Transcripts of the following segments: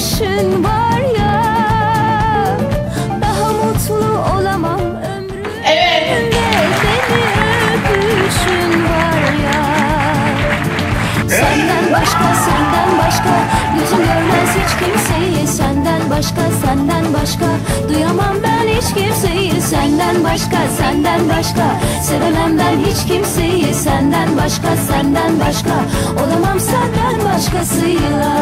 bakışın var ya Daha mutlu olamam ömrümde. Evet. Seni var ya. Senden başka senden başka Yüzün görmez hiç kimseyi. Senden başka senden başka Duyamam ben hiç kimseyi. Senden başka senden başka Sevemem ben hiç kimseyi. Senden başka senden başka Olamam senden başkasıyla.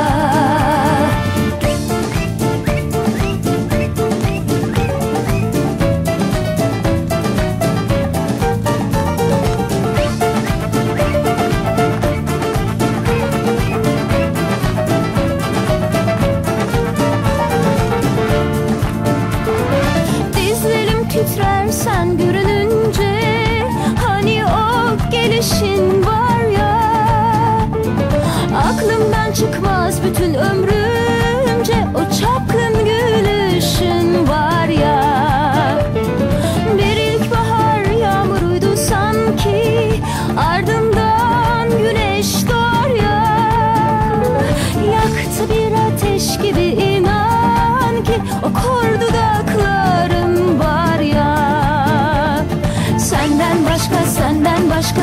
Gelişin var ya. Aklımdan çıkmaz bütün ömrümce O çapkın gülüşün var ya. Bir ilkbahar yağmuruydu sanki Ardından güneş doğar ya. Yaktı bir ateş gibi inan ki O kor dudaklarım var ya. Senden başka senden başka